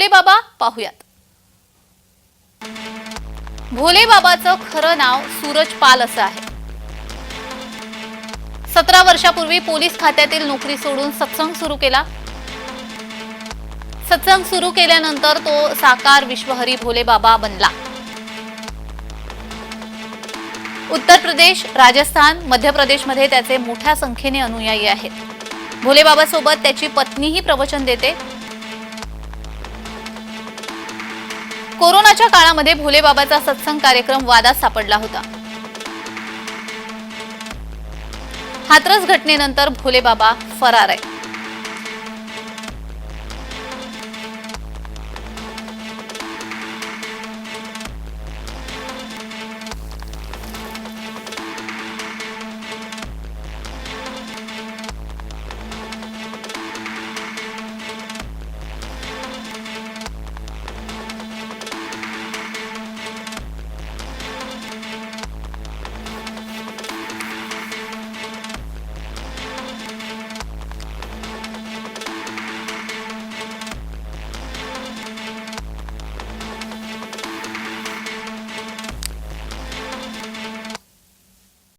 भोले बाबा पाहुयात. भोले बाबाचं खरं नाव सूरज पाल असं आहे. सतरा वर्षापूर्वी पोलीस खात्यातील नोकरी सोडून सत्संग सुरू केला. सत्संग सुरू केल्यानंतर तो साकार विश्वहरी भोले बाबा बनला. उत्तर प्रदेश राजस्थान मध्य प्रदेशमध्ये त्याचे मोठ्या संख्येने अनुयायी आहेत. भोले भोलेबाबासोबत त्याची पत्नीही प्रवचन देते. कोरोनाच्या काळामध्ये भोलेबाबाचा सत्संग कार्यक्रम वादात सापडला होता. हातरस घटनेनंतर भोलेबाबा फरार आहे